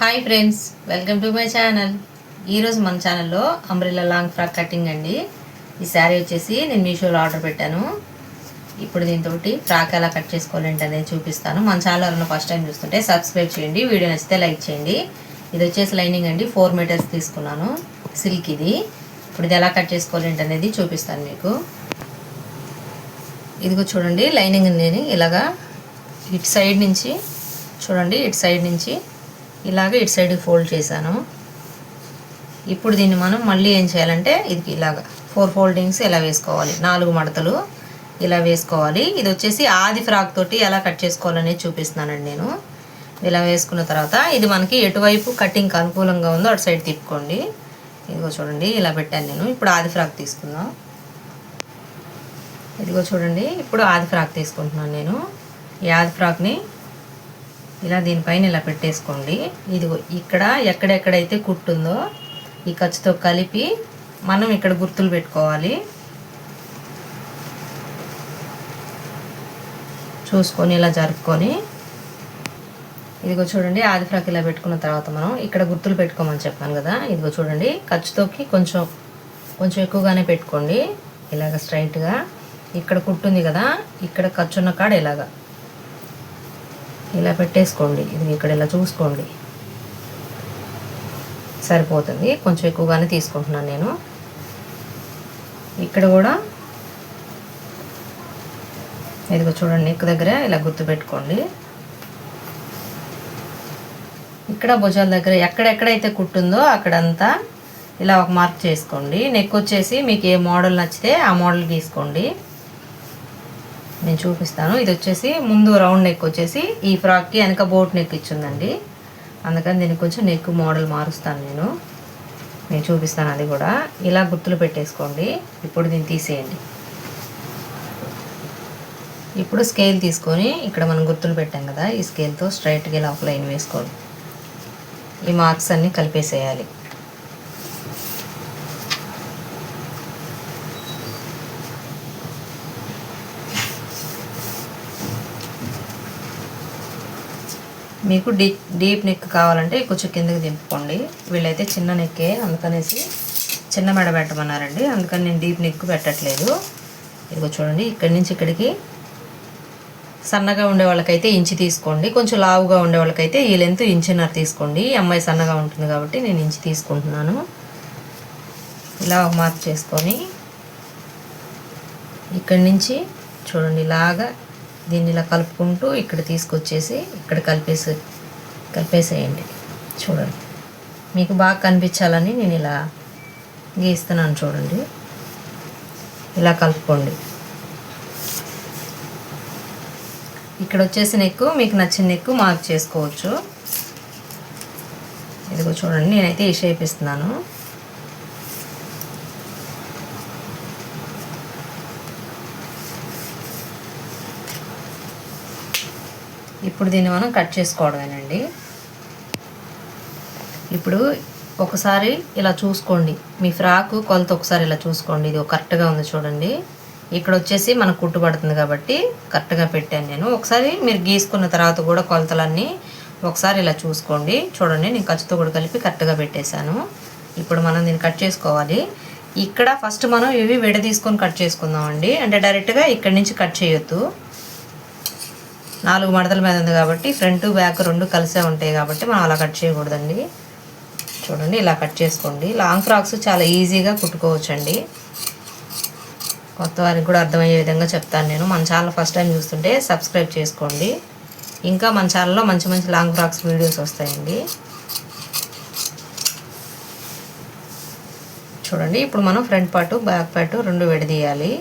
Hi friends welcome to my channel. ఈరోజు మన ఛానల్లో అంబ్రిల్లా లాంగ్ ఫ్రాక్ కటింగ్ అండి. ఈ శారీ వచ్చేసి నేను మీషోలో ఆర్డర్ పెట్టాను. ఇప్పుడు దీంతో ఫ్రాక్ ఎలా కట్ చేసుకోవాలంటే అనేది చూపిస్తాను. మన ఛానల్ ఎవరైనా ఫస్ట్ టైం చూస్తుంటే సబ్స్క్రైబ్ చేయండి వీడియో నచ్చితే లైక్ చేయండి. ఇది వచ్చేసి లైనింగ్ అండి ఫోర్ మీటర్స్ తీసుకున్నాను. సిల్క్ ఇది. ఇప్పుడు ఇది ఎలా కట్ చేసుకోవాలంటే అనేది చూపిస్తాను మీకు. ఇదిగో చూడండి లైనింగ్ నేను ఇలాగా ఇటు సైడ్ నుంచి చూడండి ఇటు సైడ్ నుంచి ఇలాగ ఇటు సైడ్ ఫోల్డ్ చేశాను. ఇప్పుడు దీన్ని మనం మళ్ళీ ఏం చేయాలంటే ఇది ఇలాగ ఫోర్ ఫోల్డింగ్స్ ఇలా వేసుకోవాలి? నాలుగు మడతలు ఇలా వేసుకోవాలి. ఇది వచ్చేసి ఆది ఫ్రాక్ తోటి ఎలా కట్ చేసుకోవాలనేది చూపిస్తున్నానండి నేను. ఇలా వేసుకున్న తర్వాత ఇది మనకి ఎటువైపు కటింగ్కి అనుకూలంగా ఉందో అటు సైడ్ తిప్పుకోండి. ఇదిగో చూడండి ఇలా పెట్టాను నేను. ఇప్పుడు ఆది ఫ్రాక్ తీసుకుందాం. ఇదిగో చూడండి ఇప్పుడు ఆది ఫ్రాక్ తీసుకుంటున్నాను నేను. ఈ ఆది ఫ్రాక్ని ఇలా దీనిపైన ఇలా పెట్టేసుకోండి. ఇదిగో ఇక్కడ ఎక్కడెక్కడైతే కుట్టుందో ఈ ఖర్చుతో కలిపి మనం ఇక్కడ గుర్తులు పెట్టుకోవాలి. చూసుకొని ఇలా జరుపుకొని ఇదిగో చూడండి ఆది ఫ్రాక్ ఇలా పెట్టుకున్న తర్వాత మనం ఇక్కడ గుర్తులు పెట్టుకోమని చెప్పాను కదా. ఇదిగో చూడండి ఖర్చుతోకి కొంచెం కొంచెం ఎక్కువగానే పెట్టుకోండి. ఇలాగ స్ట్రైట్గా ఇక్కడ కుట్టుంది కదా ఇక్కడ ఖర్చున్న కాడ ఇలాగా. ఇలా పెట్టేసుకోండి. ఇది ఇక్కడ ఇలా చూసుకోండి. సరిపోతుంది. కొంచెం ఎక్కువగానే తీసుకుంటున్నాను నేను. ఇక్కడ కూడా ఇదిగో చూడండి నెక్ దగ్గర ఇలా గుర్తు పెట్టుకోండి. ఇక్కడ భుజాల దగ్గర ఎక్కడెక్కడైతే కుట్టుందో అక్కడంతా ఇలా ఒక మార్క్ చేసుకోండి. నెక్ వచ్చేసి మీకు ఏ మోడల్ నచ్చితే ఆ మోడల్ గీసుకోండి. నేను చూపిస్తాను. ఇది వచ్చేసి ముందు రౌండ్ నెక్ వచ్చేసి ఈ ఫ్రాక్కి వెనక బోట్ నెక్ ఇచ్చిందండి. అందుకని దీనికి కొంచెం నెక్ మోడల్ మారుస్తాను నేను. నేను చూపిస్తాను అది కూడా. ఇలా గుర్తులు పెట్టేసుకోండి. ఇప్పుడు దీన్ని తీసేయండి. ఇప్పుడు స్కేల్ తీసుకొని ఇక్కడ మనం గుర్తులు పెట్టాం కదా ఈ స్కేల్తో స్ట్రైట్గా ఇలా ఒక లైన్ వేసుకోండి ఈ మార్క్స్ అన్నీ కలిపేసేయాలి. మీకు డీప్ డీప్ నెక్ కావాలంటే కొంచెం కిందకి దింపుకోండి. వీళ్ళైతే చిన్న నెక్కే అందుకనేసి చిన్న మెడ పెట్టమన్నారండి. అందుకని నేను డీప్ నెక్ పెట్టట్లేదు. ఇదిగో చూడండి ఇక్కడి నుంచి ఇక్కడికి సన్నగా ఉండే వాళ్ళకైతే ఇంచి తీసుకోండి. కొంచెం లావుగా ఉండే వాళ్ళకైతే ఈ లెంత్ ఇంచున్నర తీసుకోండి. ఈ అమ్మాయి సన్నగా ఉంటుంది కాబట్టి నేను ఇంచి తీసుకుంటున్నాను. ఇలా ఒక మార్క్ చేసుకొని ఇక్కడి నుంచి చూడండి ఇలాగా దీన్ని ఇలా కలుపుకుంటూ ఇక్కడ తీసుకొచ్చేసి ఇక్కడ కలిపేసి కలిపేసేయండి. చూడండి. మీకు బాగా కనిపించాలని నేను ఇలా గీస్తున్నాను చూడండి. ఇలా కలుపుకోండి. ఇక్కడ వచ్చేసి నెక్కు మీకు నచ్చిన నెక్కు మార్క్ చేసుకోవచ్చు. ఇదిగో చూడండి నేనైతే ఈ షేప్ ఇస్తున్నాను. ఇప్పుడు దీన్ని మనం కట్ చేసుకోవడమేనండి. ఇప్పుడు ఒకసారి ఇలా చూసుకోండి. మీ ఫ్రాకు కొలత ఒకసారి ఇలా చూసుకోండి. ఇది కరెక్ట్గా ఉంది చూడండి. ఇక్కడ వచ్చేసి మనకు కుట్టుబడుతుంది కాబట్టి కరెక్ట్గా పెట్టాను నేను. ఒకసారి మీరు గీసుకున్న తర్వాత కూడా కొలతలన్నీ ఒకసారి ఇలా చూసుకోండి. చూడండి నేను ఖర్చుతో కూడా కలిపి కరెక్ట్గా పెట్టేశాను. ఇప్పుడు మనం దీన్ని కట్ చేసుకోవాలి. ఇక్కడ ఫస్ట్ మనం ఇవి విడ తీసుకొని కట్ చేసుకుందామండి. అంటే డైరెక్ట్గా ఇక్కడి నుంచి కట్ చేయొద్దు. నాలుగు మడతల మీద ఉంది కాబట్టి ఫ్రంట్ బ్యాక్ రెండు కలిసే ఉంటాయి కాబట్టి మనం అలా కట్ చేయకూడదండి. చూడండి ఇలా కట్ చేసుకోండి. లాంగ్ ఫ్రాక్స్ చాలా ఈజీగా కుట్టుకోవచ్చండి. కొత్త వారికి కూడా అర్థమయ్యే విధంగా చెప్తాను నేను. మన ఛానల్ ఫస్ట్ టైం చూస్తుంటే సబ్స్క్రైబ్ చేసుకోండి. ఇంకా మన ఛానల్లో మంచి మంచి లాంగ్ ఫ్రాక్స్ వీడియోస్ వస్తాయండి. చూడండి ఇప్పుడు మనం ఫ్రంట్ పార్టు బ్యాక్ పార్టు రెండు విడదీయాలి.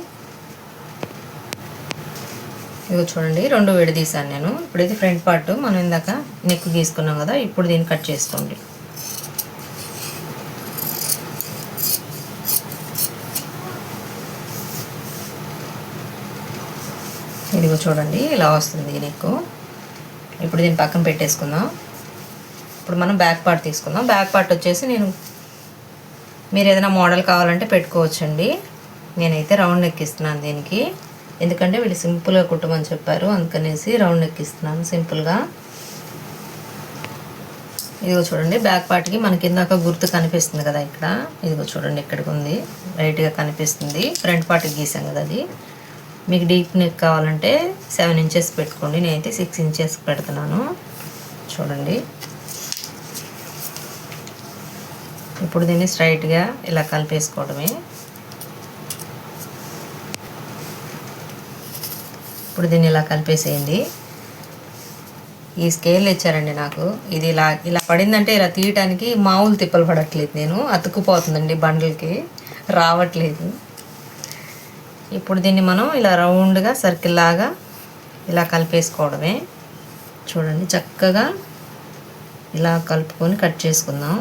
ఇదిగో చూడండి రెండు విడదీశాను నేను. ఇప్పుడు ఇది ఫ్రంట్ పార్ట్. మనం ఇందాక నెక్ గీసుకున్నాం కదా ఇప్పుడు దీన్ని కట్ చేసుకోండి. ఇదిగో చూడండి ఇలా వస్తుంది నెక్ ఇప్పుడు దీన్ని పక్కన పెట్టేసుకుందాం. ఇప్పుడు మనం బ్యాక్ పార్ట్ తీసుకుందాం. బ్యాక్ పార్ట్ వచ్చేసి నేను మీరు ఏదైనా మోడల్ కావాలంటే పెట్టుకోవచ్చండి. నేనైతే రౌండ్ ఎక్కిస్తున్నాను దీనికి. ఎందుకంటే వీళ్ళు సింపుల్గా కుట్టమని చెప్పారు. అందుకనేసి రౌండ్ ఎక్కిస్తున్నాను సింపుల్గా. ఇదిగో చూడండి బ్యాక్ పార్ట్కి మనకి ఇందాక గుర్తు కనిపిస్తుంది కదా ఇక్కడ. ఇదిగో చూడండి ఇక్కడికి ఉంది లైట్గా కనిపిస్తుంది. ఫ్రంట్ పార్ట్కి గీసాం కదా అది. మీకు డీప్ నెక్ కావాలంటే సెవెన్ ఇంచెస్ పెట్టుకోండి. నేనైతే సిక్స్ ఇంచెస్ పెడుతున్నాను. చూడండి. ఇప్పుడు దీన్ని స్ట్రైట్గా ఇలా కలిపేసుకోవడమే. ఇప్పుడు దీన్ని ఇలా కలిపేసేయండి. ఈ స్కేల్ ఇచ్చారండి నాకు. ఇది ఇలా ఇలా పడిందంటే ఇలా తీయటానికి మామూలు తిప్పలు పడట్లేదు నేను. అతుక్కుపోతుందండి బండ్లకి. రావట్లేదు. ఇప్పుడు దీన్ని మనం ఇలా రౌండ్గా సర్కిల్ లాగా ఇలా కలిపేసుకోవడమే. చూడండి చక్కగా ఇలా కలుపుకొని కట్ చేసుకుందాం.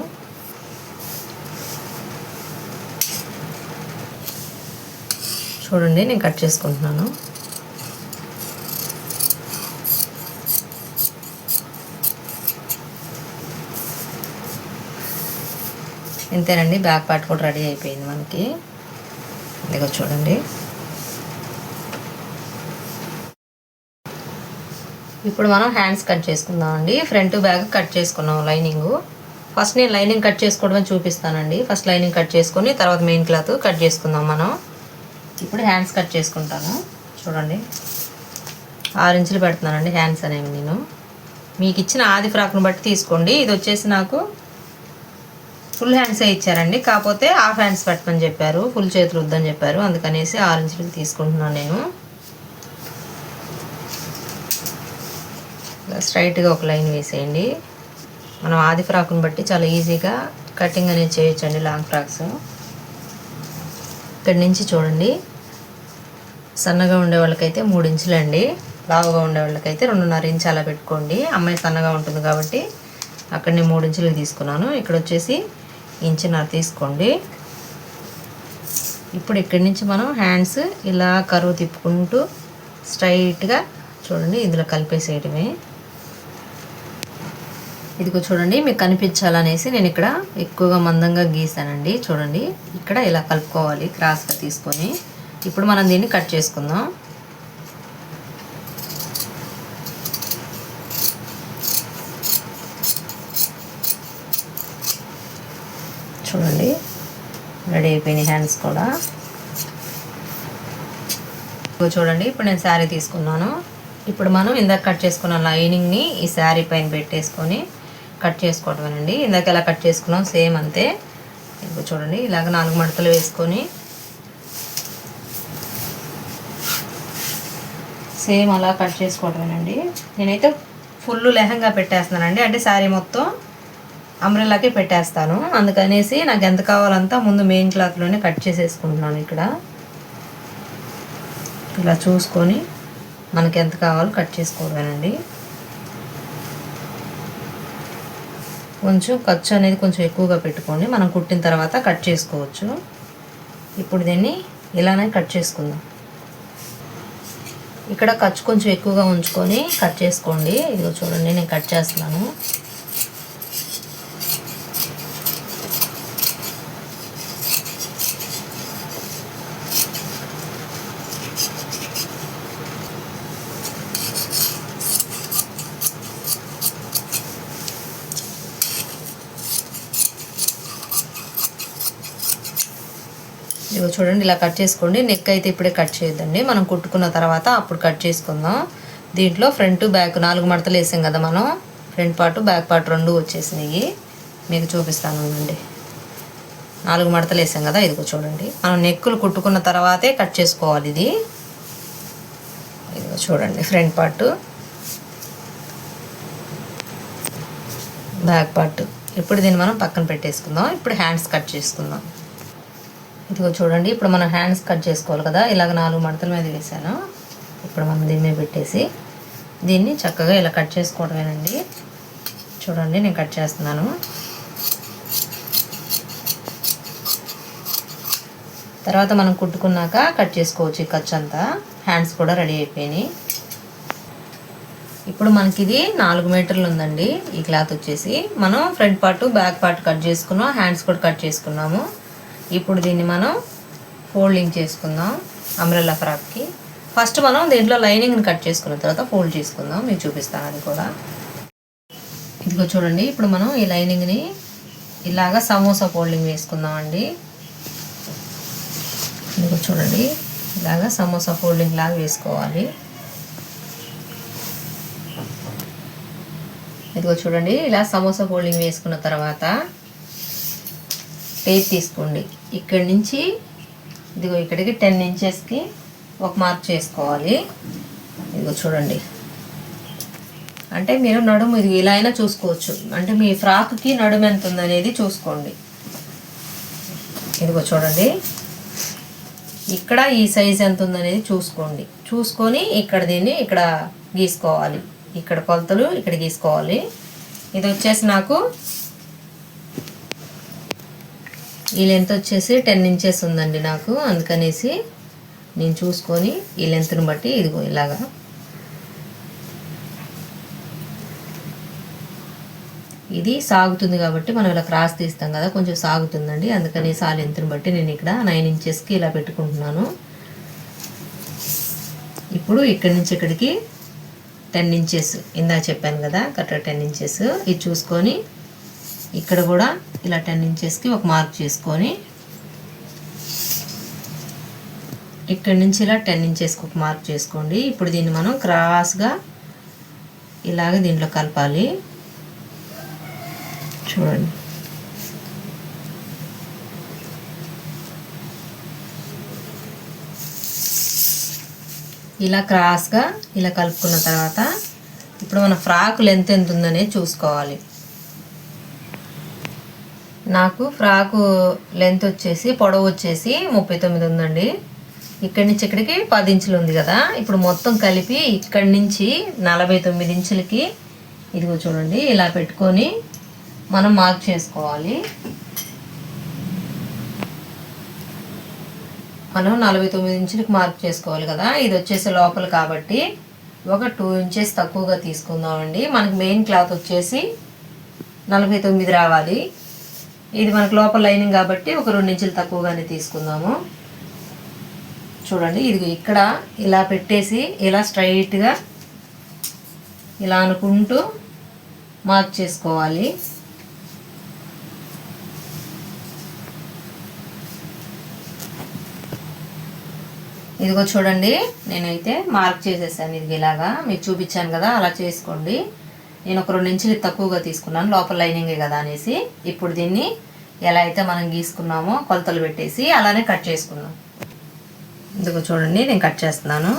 చూడండి నేను కట్ చేసుకుంటున్నాను. ఇంతేనండి బ్యాక్ పార్ట్ కూడా రెడీ అయిపోయింది మనకి. ఇదిగో చూడండి. ఇప్పుడు మనం హ్యాండ్స్ కట్ చేసుకుందాం అండి ఫ్రంట్ బ్యాగ్ కట్ చేసుకున్నాం లైనింగ్. ఫస్ట్ నేను లైనింగ్ కట్ చేసుకోవడమే చూపిస్తానండి. ఫస్ట్ లైనింగ్ కట్ చేసుకొని తర్వాత మెయిన్ క్లాత్ కట్ చేసుకుందాం మనం. ఇప్పుడు హ్యాండ్స్ కట్ చేసుకుంటాను. చూడండి. ఆరు ఇంచులు పెడుతున్నానండి హ్యాండ్స్ అనేవి నేను. మీకు ఇచ్చిన ఆది ఫ్రాక్ను బట్టి తీసుకోండి. ఇది వచ్చేసి నాకు ఫుల్ హ్యాండ్సే ఇచ్చారండి. కాకపోతే హాఫ్ హ్యాండ్స్ పెట్టమని చెప్పారు. ఫుల్ చేతులు వద్దని చెప్పారు. అందుకనేసి ఆరు తీసుకుంటున్నాను నేను. స్ట్రైట్గా ఒక లైన్ వేసేయండి. మనం ఆది ఫ్రాక్ని బట్టి చాలా ఈజీగా కటింగ్ అనేది చేయొచ్చండి లాంగ్ ఫ్రాక్స్. ఇక్కడి నుంచి చూడండి. సన్నగా ఉండే వాళ్ళకైతే మూడు ఇంచులండి. లావుగా ఉండే వాళ్ళకైతే రెండున్నర ఇంచు అలా పెట్టుకోండి. అమ్మాయి సన్నగా ఉంటుంది కాబట్టి అక్కడ నేను మూడు ఇంచులు తీసుకున్నాను. ఇక్కడ వచ్చేసి ఇంచిన తీసుకోండి. ఇప్పుడు ఇక్కడి నుంచి మనం హ్యాండ్స్ ఇలా కరువు తిప్పుకుంటూ స్ట్రైట్గా చూడండి ఇందులో కలిపేసేయడమే. ఇదిగో చూడండి మీకు కనిపించాలనేసి నేను ఇక్కడ ఎక్కువగా మందంగా గీసానండి. చూడండి ఇక్కడ ఇలా కలుపుకోవాలి క్రాస్గా తీసుకొని. ఇప్పుడు మనం దీన్ని కట్ చేసుకుందాం చూడండి రెడీ అయిపోయినాయి హ్యాండ్స్ కూడా. ఇదిగో చూడండి ఇప్పుడు నేను శారీ తీసుకున్నాను. ఇప్పుడు మనం ఇందాక కట్ చేసుకున్న లైనింగ్ని ఈ శారీ పైన పెట్టేసుకొని కట్ చేసుకోవటమేనండి. ఇందాక ఎలా కట్ చేసుకున్నాం సేమ్ అంతే. ఇప్పుడు చూడండి ఇలాగ నాలుగు మడతలు వేసుకొని సేమ్ అలా కట్ చేసుకోవటమేనండి. నేనైతే ఫుల్ లెహంగా పెట్టేస్తున్నానండి. అంటే శారీ మొత్తం అంబ్రెల్లాకి పెట్టేస్తాను. అందుకనేసి నాకు ఎంత కావాలంతా ముందు మెయిన్ క్లాత్లోనే కట్ చేసేసుకుంటున్నాను ఇక్కడ. ఇలా చూసుకొని మనకి ఎంత కావాలో కట్ చేసుకోవడమేనండి. కొంచెం ఖర్చు అనేది కొంచెం ఎక్కువగా పెట్టుకోండి. మనం కుట్టిన తర్వాత కట్ చేసుకోవచ్చు. ఇప్పుడు దీన్ని ఇలానే కట్ చేసుకుందాం. ఇక్కడ ఖర్చు కొంచెం ఎక్కువగా ఉంచుకొని కట్ చేసుకోండి. ఇదిగో చూడండి నేను కట్ చేస్తున్నాను. ఇదిగో చూడండి ఇలా కట్ చేసుకోండి. నెక్ అయితే ఇప్పుడే కట్ చేయొద్దండి. మనం కుట్టుకున్న తర్వాత అప్పుడు కట్ చేసుకుందాం. దీంట్లో ఫ్రంట్ బ్యాక్ నాలుగు మడతలు వేసాం కదా మనం. ఫ్రంట్ పార్ట్ బ్యాక్ పార్ట్ రెండు వచ్చేసినాయి. మీకు చూపిస్తాను అండి నాలుగు మడతలు వేసాం కదా ఇదిగో చూడండి. మనం నెక్కులు కుట్టుకున్న తర్వాతే కట్ చేసుకోవాలి ఇది. ఇదిగో చూడండి ఫ్రంట్ పార్ట్ బ్యాక్ పార్ట్. ఇప్పుడు దీన్ని మనం పక్కన పెట్టేసుకుందాం. ఇప్పుడు హ్యాండ్స్ కట్ చేసుకుందాం. ఇదిగో చూడండి ఇప్పుడు మనం హ్యాండ్స్ కట్ చేసుకోవాలి కదా. ఇలాగ నాలుగు మడతల మీద వేసాను ఇప్పుడు మనం దీని మీద పెట్టేసి దీన్ని చక్కగా ఇలా కట్ చేసుకోవడమేనండి. చూడండి నేను కట్ చేస్తున్నాను. తర్వాత మనం కుట్టుకున్నాక కట్ చేసుకోవచ్చు ఈ ఖర్చు అంతా. హ్యాండ్స్ కూడా రెడీ అయిపోయినాయి. ఇప్పుడు మనకి ఇది నాలుగు మీటర్లు ఉందండి. ఈ క్లాత్ వచ్చేసి మనం front part back part cut చేసుకున్నాం. హ్యాండ్స్ కూడా కట్ చేసుకున్నాము. ఇప్పుడు దీన్ని మనం ఫోల్డింగ్ చేసుకుందాం అంబ్రెల్లా ఫ్రాక్కి. ఫస్ట్ మనం దీంట్లో లైనింగ్ని కట్ చేసుకున్న తర్వాత ఫోల్డ్ చేసుకుందాం. మీకు చూపిస్తాను అది కూడా. ఇదిగో చూడండి ఇప్పుడు మనం ఈ లైనింగ్ని ఇలాగా సమోసా ఫోల్డింగ్ వేసుకుందాం అండి ఇదిగో చూడండి ఇలాగా సమోసా ఫోల్డింగ్ లాగా వేసుకోవాలి. ఇదిగో చూడండి ఇలా సమోసా ఫోల్డింగ్ వేసుకున్న తర్వాత టేప్ తీసుకోండి. ఇక్కడి నుంచి ఇదిగో ఇక్కడికి టెన్ ఇంచెస్కి ఒక మార్క్ చేసుకోవాలి. ఇదిగో చూడండి. అంటే మీరు నడుము ఇది ఇలా అయినా చూసుకోవచ్చు. అంటే మీ ఫ్రాక్కి నడుము ఎంత ఉందనేది చూసుకోండి. ఇదిగో చూడండి. ఇక్కడ ఈ సైజ్ ఎంత ఉందనేది చూసుకోండి. చూసుకొని ఇక్కడ దీన్ని ఇక్కడ గీసుకోవాలి. ఇక్కడ కొలతలు ఇక్కడ గీసుకోవాలి. ఇది వచ్చేసి నాకు ఈ లెంత్ వచ్చేసి టెన్ ఇంచెస్ ఉందండి నాకు. అందుకనేసి నేను చూసుకొని ఈ లెంత్ని బట్టి ఇదిగో ఇలాగా. ఇది సాగుతుంది కాబట్టి మనం ఇలా క్రాస్ తీస్తాం కదా కొంచెం సాగుతుందండి. అందుకనేసి ఆ లెంత్ని బట్టి నేను ఇక్కడ నైన్ ఇంచెస్కి ఇలా పెట్టుకుంటున్నాను. ఇప్పుడు ఇక్కడి నుంచి ఇక్కడికి టెన్ ఇంచెస్ ఇందాక చెప్పాను కదా కరెక్ట్ టెన్ ఇంచెస్ ఇది చూసుకొని ఇక్కడ కూడా ఇలా టెన్ ఇంచెస్కి ఒక మార్క్ చేసుకొని ఇక్కడ నుంచి ఇలా టెన్ ఇంచెస్కి ఒక మార్క్ చేసుకోండి. ఇప్పుడు దీన్ని మనం క్రాస్గా ఇలాగ దీంట్లో కలపాలి. చూడండి. ఇలా క్రాస్గా ఇలా కలుపుకున్న తర్వాత ఇప్పుడు మన ఫ్రాక్ లెంత్ ఎంత ఉందనేది చూసుకోవాలి. నాకు ఫ్రాకు లెంత్ వచ్చేసి పొడవు వచ్చేసి ముప్పై తొమ్మిది ఉందండి. ఇక్కడి నుంచి ఇక్కడికి పది ఇంచులు ఉంది కదా. ఇప్పుడు మొత్తం కలిపి ఇక్కడి నుంచి నలభై తొమ్మిది ఇంచులకి ఇదిగో చూడండి ఇలా పెట్టుకొని మనం మార్క్ చేసుకోవాలి. మనం నలభై తొమ్మిది ఇంచులకు మార్క్ చేసుకోవాలి కదా. ఇది వచ్చేసి లోపల కాబట్టి ఒక టూ ఇంచెస్ తక్కువగా తీసుకుందామండి. మనకి మెయిన్ క్లాత్ వచ్చేసి నలభై తొమ్మిది రావాలి. ఇది మనకు లోపల లైనింగ్ కాబట్టి ఒక రెండు ఇంచులు తక్కువగానే తీసుకుందాము. చూడండి ఇది ఇక్కడ ఇలా పెట్టేసి ఇలా స్ట్రైట్గా ఇలా అనుకుంటూ మార్క్ చేసుకోవాలి. ఇదిగో చూడండి నేనైతే మార్క్ చేసేసాను ఇది ఇలాగా. మీకు చూపించాను కదా అలా చేసుకోండి. నేను ఒక రెండు ఇంచులు తక్కువగా తీసుకున్నాను లోపల లైనింగే కదా అనేసి. ఇప్పుడు దీన్ని ఎలా అయితే మనం గీసుకున్నామో కొలతలు పెట్టేసి అలానే కట్ చేసుకుందాం. ఇందుకు చూడండి నేను కట్ చేస్తున్నాను.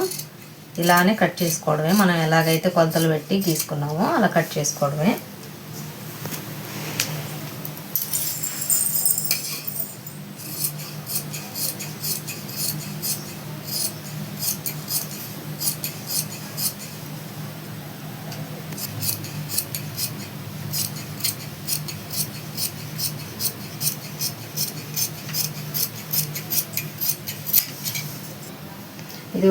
ఇలానే కట్ చేసుకోవడమే మనం ఎలాగైతే కొలతలు పెట్టి గీసుకున్నామో అలా కట్ చేసుకోవడమే.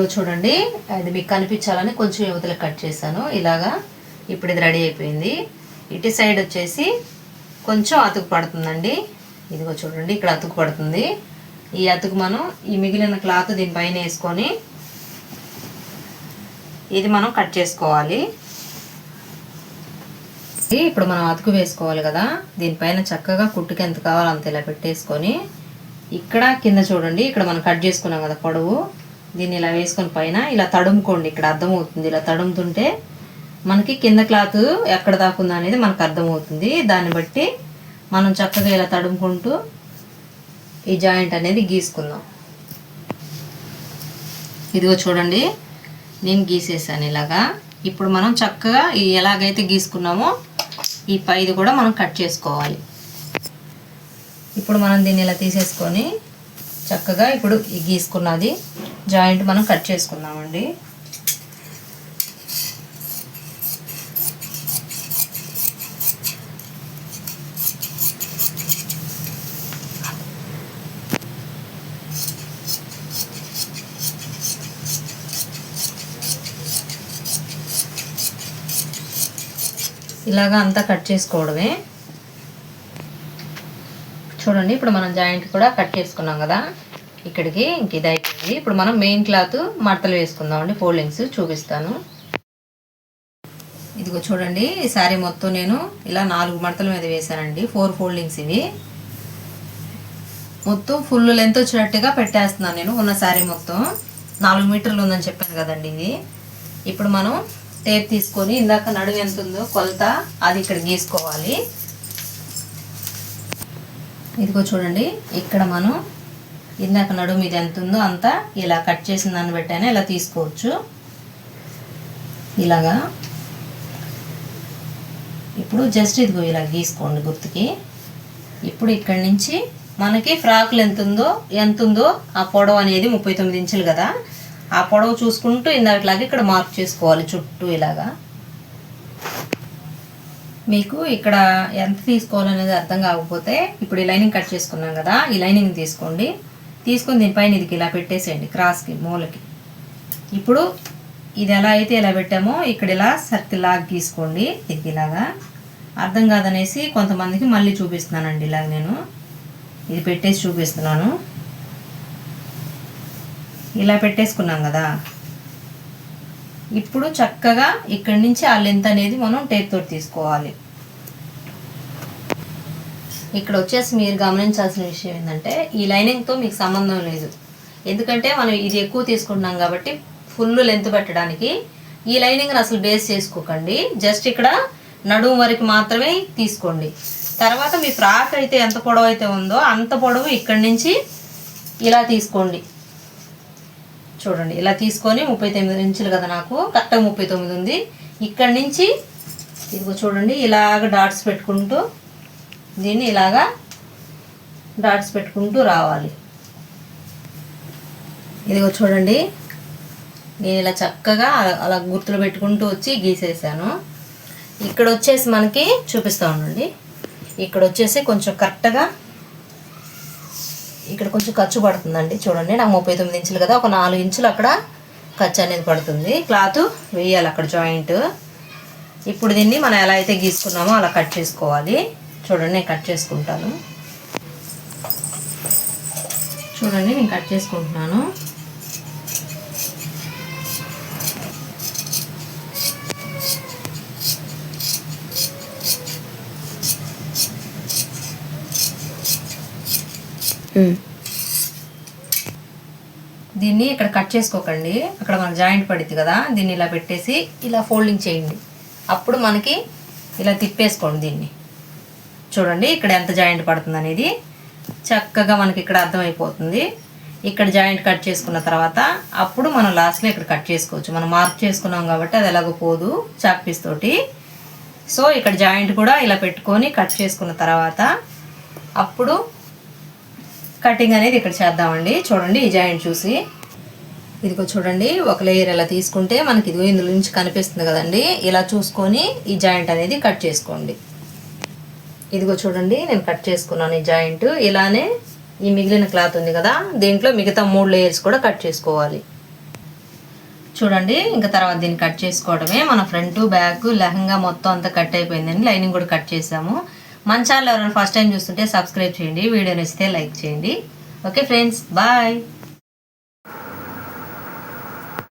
ఇదిగో చూడండి. అది మీకు కనిపించాలని కొంచెం యువతలు కట్ చేశాను. ఇలాగా ఇప్పుడు ఇది రెడీ అయిపోయింది. ఇటు సైడ్ వచ్చేసి కొంచెం అతుకు పడుతుందండి. ఇదిగో చూడండి ఇక్కడ అతుకు పడుతుంది. ఈ అతుకు మనం ఈ మిగిలిన క్లాత్ దీనిపైన వేసుకొని ఇది మనం కట్ చేసుకోవాలి. ఇప్పుడు మనం అతుకు వేసుకోవాలి కదా. దీనిపైన చక్కగా కుట్టుకి ఎంత కావాలో అంత ఇలా పెట్టేసుకొని ఇక్కడ కింద చూడండి. ఇక్కడ మనం కట్ చేసుకున్నాం కదా పొడవు. దీన్ని ఇలా వేసుకొని పైన ఇలా తడుముకోండి. ఇక్కడ అర్థమవుతుంది. ఇలా తడుముతుంటే మనకి కింద క్లాత్ ఎక్కడ దాకుందా అనేది మనకు అర్థమవుతుంది. దాన్ని బట్టి మనం చక్కగా ఇలా తడుముకుంటూ ఈ జాయింట్ అనేది గీసుకుందాం. ఇదిగో చూడండి నేను గీసేసాను ఇలాగా. ఇప్పుడు మనం చక్కగా ఈ ఎలాగైతే గీసుకున్నామో ఈ పైది కూడా మనం కట్ చేసుకోవాలి. ఇప్పుడు మనం దీన్ని ఇలా తీసేసుకొని చక్కగా ఇప్పుడు గీసుకున్నది జాయింట్ మనం కట్ చేసుకుందామండి. ఇలాగా అంతా కట్ చేసుకోవడమే. చూడండి ఇప్పుడు మనం జాయింట్ కూడా కట్ చేసుకున్నాం కదా. ఇక్కడికి ఇంక ఇది అయిపోయింది. ఇప్పుడు మనం మెయిన్ క్లాత్ మడతలు వేసుకుందామండి. ఫోల్డింగ్స్ చూపిస్తాను. ఇదిగో చూడండి ఈ శారీ మొత్తం నేను ఇలా నాలుగు మడతల మీద వేసానండి ఫోర్ ఫోల్డింగ్స్ ఇవి. మొత్తం ఫుల్ లెంత్ వచ్చినట్టుగా పెట్టేస్తున్నాను నేను ఉన్న శారీ మొత్తం. నాలుగు మీటర్లు ఉందని చెప్పాను కదండి ఇది. ఇప్పుడు మనం టేప్ తీసుకొని ఇందాక నడుము ఎంత ఉందో కొలత అది ఇక్కడ గీసుకోవాలి. ఇదిగో చూడండి ఇక్కడ మనం ఇందాక నడుము ఇది ఎంత ఉందో అంతా ఇలా కట్ చేసిన దాన్ని పెట్టాను ఇలా తీసుకోవచ్చు. ఇలాగా. ఇప్పుడు జస్ట్ ఇదిగో ఇలా గీసుకోండి గుర్తుకి. ఇప్పుడు ఇక్కడి నుంచి మనకి ఫ్రాకులు ఎంత ఉందో ఎంత ఉందో ఆ పొడవు అనేది ముప్పై తొమ్మిది ఇంచులు కదా. ఆ పొడవు చూసుకుంటూ ఇందాకలాగా ఇక్కడ మార్క్ చేసుకోవాలి చుట్టూ ఇలాగా. మీకు ఇక్కడ ఎంత తీసుకోవాలనేది అర్థం కాకపోతే ఇప్పుడు ఈ లైనింగ్ కట్ చేసుకున్నాం కదా ఈ లైనింగ్ తీసుకోండి. తీసుకుని దీనిపైన ఇదికి ఇలా పెట్టేసేయండి క్రాస్కి మూలకి. ఇప్పుడు ఇది ఎలా అయితే ఇలా పెట్టామో ఇక్కడ ఇలా సర్కిల్ లాగా గీసుకోండి ఇది ఇలాగా. అర్థం కాదనేసి కొంతమందికి మళ్ళీ చూపిస్తున్నానండి ఇలాగ నేను. ఇది పెట్టేసి చూపిస్తున్నాను. ఇలా పెట్టేసుకున్నాం కదా. ఇప్పుడు చక్కగా ఇక్కడి నుంచి ఆ లెంత్ అనేది మనం టేప్ తోటి తీసుకోవాలి. ఇక్కడ వచ్చేసి మీరు గమనించాల్సిన విషయం ఏంటంటే ఈ లైనింగ్తో మీకు సంబంధం లేదు. ఎందుకంటే మనం ఇది ఎక్కువ తీసుకుంటున్నాం కాబట్టి ఫుల్ లెంత్ పెట్టడానికి ఈ లైనింగ్ని అసలు బేస్ చేసుకోకండి. జస్ట్ ఇక్కడ నడుము వరకు మాత్రమే తీసుకోండి. తర్వాత మీ ఫ్రాక్ అయితే ఎంత పొడవు అయితే ఉందో అంత పొడవు ఇక్కడి నుంచి ఇలా తీసుకోండి. చూడండి ఇలా తీసుకొని ముప్పై తొమ్మిది ఇంచులు కదా నాకు కరెక్ట్గా ముప్పై తొమ్మిది ఉంది. ఇక్కడి నుంచి ఇదిగో చూడండి ఇలాగ డాట్స్ పెట్టుకుంటూ దీన్ని ఇలాగా డాట్స్ పెట్టుకుంటూ రావాలి. ఇదిగో చూడండి. నేను ఇలా చక్కగా అలా- అలా గుర్తులు పెట్టుకుంటూ వచ్చి గీసేసాను. ఇక్కడ వచ్చేసి మనకి చూపిస్తా ఉండండి. ఇక్కడ వచ్చేసి కొంచెం కరెక్ట్గా ఇక్కడ కొంచెం ఖర్చు పడుతుందండి. చూడండి నాకు ముప్పై తొమ్మిది ఇంచులు కదా ఒక నాలుగు ఇంచులు అక్కడ ఖర్చు అనేది పడుతుంది. క్లాత్ వేయాలి అక్కడ జాయింట్. ఇప్పుడు దీన్ని మనం ఎలా అయితే గీసుకున్నామో అలా కట్ చేసుకోవాలి. చూడండి నేను కట్ చేసుకుంటాను. చూడండి నేను కట్ చేసుకుంటున్నాను. దీన్ని ఇక్కడ కట్ చేసుకోకండి. అక్కడ మనకు జాయింట్ పడుద్ది కదా దీన్ని ఇలా పెట్టేసి ఇలా ఫోల్డింగ్ చేయండి. అప్పుడు మనకి ఇలా తిప్పేసుకోండి దీన్ని. చూడండి ఇక్కడ ఎంత జాయింట్ పడుతుంది అనేది. చక్కగా మనకి ఇక్కడ అర్థమైపోతుంది. ఇక్కడ జాయింట్ కట్ చేసుకున్న తర్వాత అప్పుడు మనం లాస్ట్లో ఇక్కడ కట్ చేసుకోవచ్చు. మనం మార్క్ చేసుకున్నాం కాబట్టి అది ఎలాగో పోదు చాక్ పీస్ తోటి. సో ఇక్కడ జాయింట్ కూడా ఇలా పెట్టుకొని కట్ చేసుకున్న తర్వాత అప్పుడు కటింగ్ అనేది ఇక్కడ చేద్దామండి. చూడండి ఈ జాయింట్ చూసి. ఇదిగో చూడండి ఒక లేయర్ ఇలా తీసుకుంటే మనకి ఇదిగో ఇందులో నుంచి కనిపిస్తుంది కదండి. ఇలా చూసుకొని ఈ జాయింట్ అనేది కట్ చేసుకోండి. ఇదిగో చూడండి నేను కట్ చేసుకున్నాను ఈ జాయింట్. ఇలానే ఈ మిగిలిన క్లాత్ ఉంది కదా దీంట్లో మిగతా మూడు లేయర్స్ కూడా కట్ చేసుకోవాలి. చూడండి ఇంకా తర్వాత దీన్ని కట్ చేసుకోవడమే. మన ఫ్రంట్ బ్యాక్ లెహంగా మొత్తం అంతా కట్ అయిపోయిందండి. లైనింగ్ కూడా కట్ చేసాము మన ఛానల్ ఎవరైనా ఫస్ట్ టైం చూస్తుంటే సబ్స్క్రైబ్ చేయండి. వీడియో నచ్చితే లైక్ చేయండి. Okay friends bye.